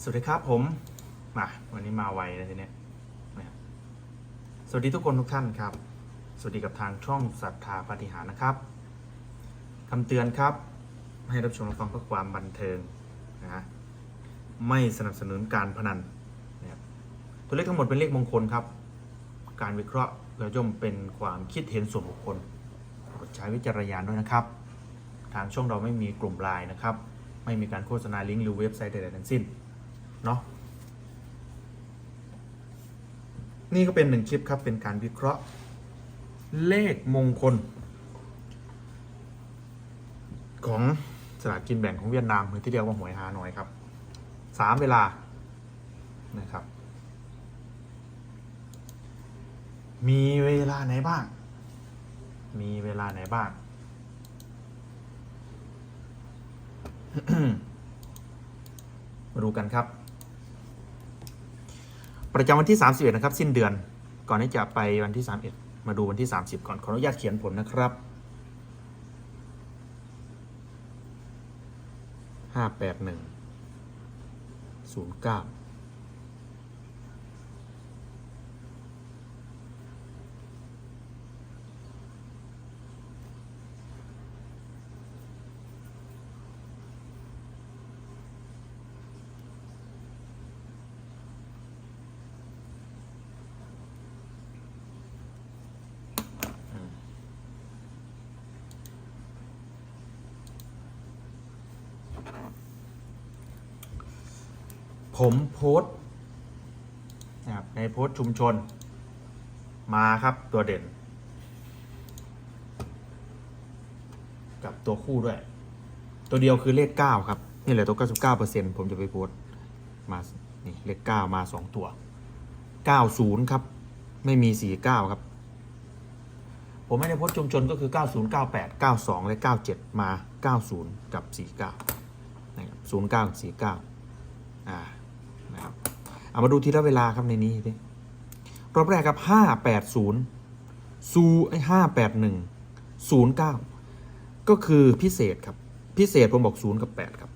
สวัสดีครับผมมาวันนี้มาไวนะทีเนี้ยสวัสดีทุกคนทุกท่านครับ สวัสดีกับทางช่องศรัทธาปฏิหารนะครับคำเตือนครับ ให้รับชมรับฟังเพื่อความบันเทิงนะฮะไม่สนับสนุนการพนันนะครับตัวเลขทั้งหมดเป็นเลขมงคลครับ การวิเคราะห์เราย่อมเป็นความคิดเห็นส่วนบุคคลโปรดใช้วิจารณญาณด้วยนะครับ ทางช่องเราไม่มีกลุ่มไลน์นะครับ ไม่มีการโฆษณาลิงก์หรือเว็บไซต์ใดๆทั้งสิ้นเนาะนี่ก็เป็นหนึ่งคลิปครับเป็นการวิเคราะห์ เลขมงคล ของสลากกินแบ่งของเวียดนามหรือที่เรียกว่าหวยฮานอยครับสามเวลานะครับ มีเวลาไหนบ้าง มีเวลาไหนบ้าง มาดูกันครับ ประจำวันที่ 31 นะครับ สิ้นเดือน ก่อนที่จะไปวันที่ 31 มาดูวันที่ 30 ก่อน ขออนุญาตเขียนผลนะครับ581 09 ผมโพสนะครับในโพสชุมชน มาครับตัวเด่น กับตัวคู่ด้วย ตัวเดียวคือเลข 9 ครับ นี่แหละตัว 99%ผมจะไปโพสมานี่เลข 9 มา 2 ตัว 90 ครับ ไม่มี 49 ครับ ผมไม่ได้โพสชุมชนก็คือ 90 98 92 และ 97 มา 90 กับ 49นะครับ09 กับ 49อ่า นะครับเอามาดูทีละเวลาครับในนี้ดิรอบแรกครับห้าแปดศูนย์ซูไอ้ห้าแปดหนึ่งศูนย์เก้าก็คือพิเศษครับ พิเศษผมบอกศูนย์กับแปดครับ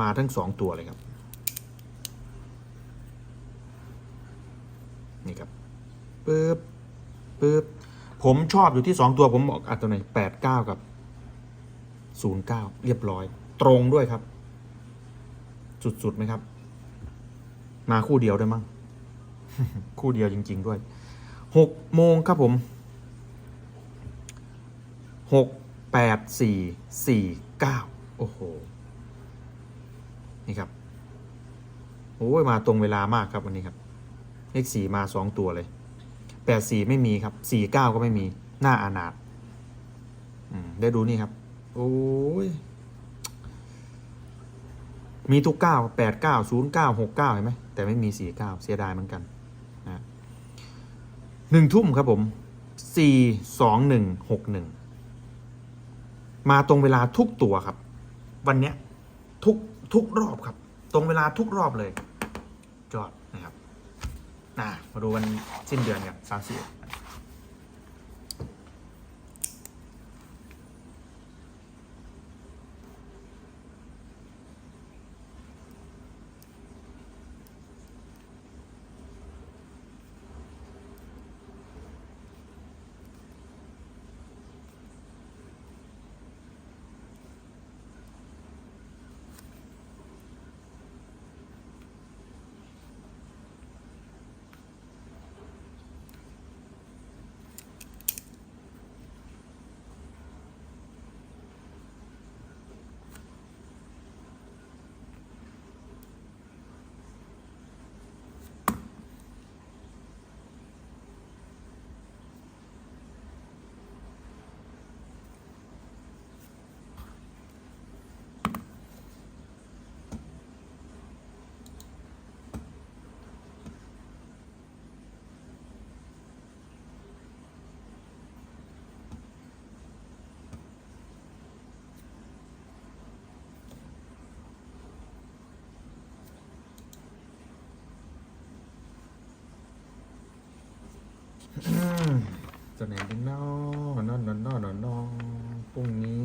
มาทั้งสองตัวเลยครับนี่ครับปึ๊บปึ๊บผมชอบอยู่ที่สองตัวผมบอกอัตัวไหนแปดเก้ากับศูนย์เก้าเรียบร้อย ตรงด้วยครับ สุดๆไหมครับ มาคู่เดียวด้วยมั้ง คู่เดียวจริง ๆ ด้วยหกโมงครับผมหกแปดสี่สี่เก้าโอ้โห นี่ครับโอ้ยมาตรงเวลามากครับวันนี้ครับเลขสี่มาสองตัวเลยแปดสี่ไม่มีครับสี่เก้าก็ไม่มีหน้าอานาถได้ดูนี่ครับ โอ้ยมีทุกเก้าแปดเก้าศูนย์เก้าหกเก้าเห็นไหม แต่ไม่มีสี่เก้าเสียดายเหมือนกันนะหนึ่งทุ่มครับผมสี่สองหนึ่งหกหนึ่งมาตรงเวลาทุกตัวครับ วันเนี้ยทุกทุกรอบครับ ตรงเวลาทุกรอบเลย จอดนะครับนะมาดูวันสิ้นเดือนกับสามสิบ ตัวไหนดีนอนอนนอนนอนนอนพรุ่งนี้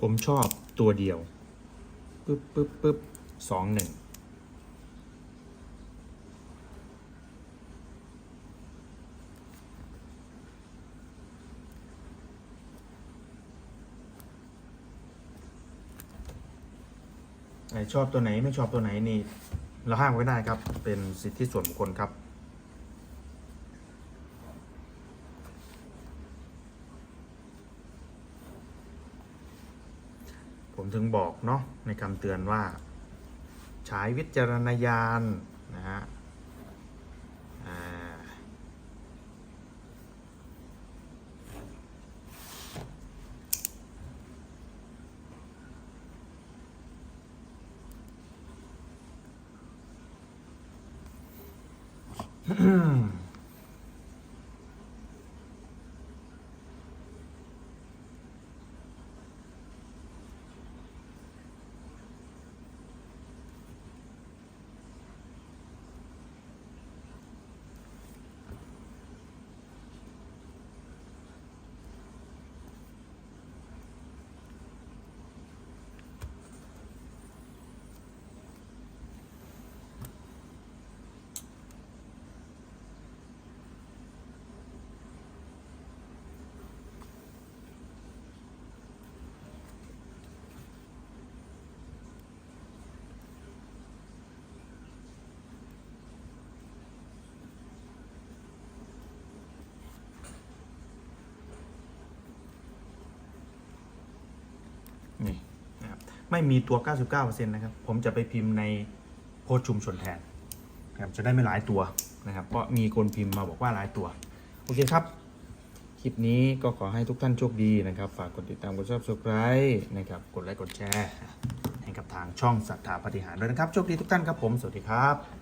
ผมชอบตัวเดียวปึ๊บปึ๊บปึ๊บสองหนึ่งชอบตัวไหนไม่ชอบตัวไหนนี่เราห้ามไว้ได้ครับ เป็นสิทธิส่วนบุคคลครับ ถึงบอกเนาะในคำเตือนว่า ใช้วิจารณญาณนะฮะอ่านี่นะครับ ไม่มีตัว 99%นะครับ ผมจะไปพิมพ์ในโพสชุมชนแทนนะครับจะได้ไม่หลายตัวนะครับ เพราะมีคนพิมพ์มาบอกว่าหลายตัว โอเคครับ คลิปนี้ก็ขอให้ทุกท่านโชคดีนะครับ ฝากกดติดตามกด subscribe นะครับ กดไลค์กดแชร์ ให้กับทางช่องสัทธาปฏิหารด้วยนะครับ โชคดีทุกท่านครับผม สวัสดีครับ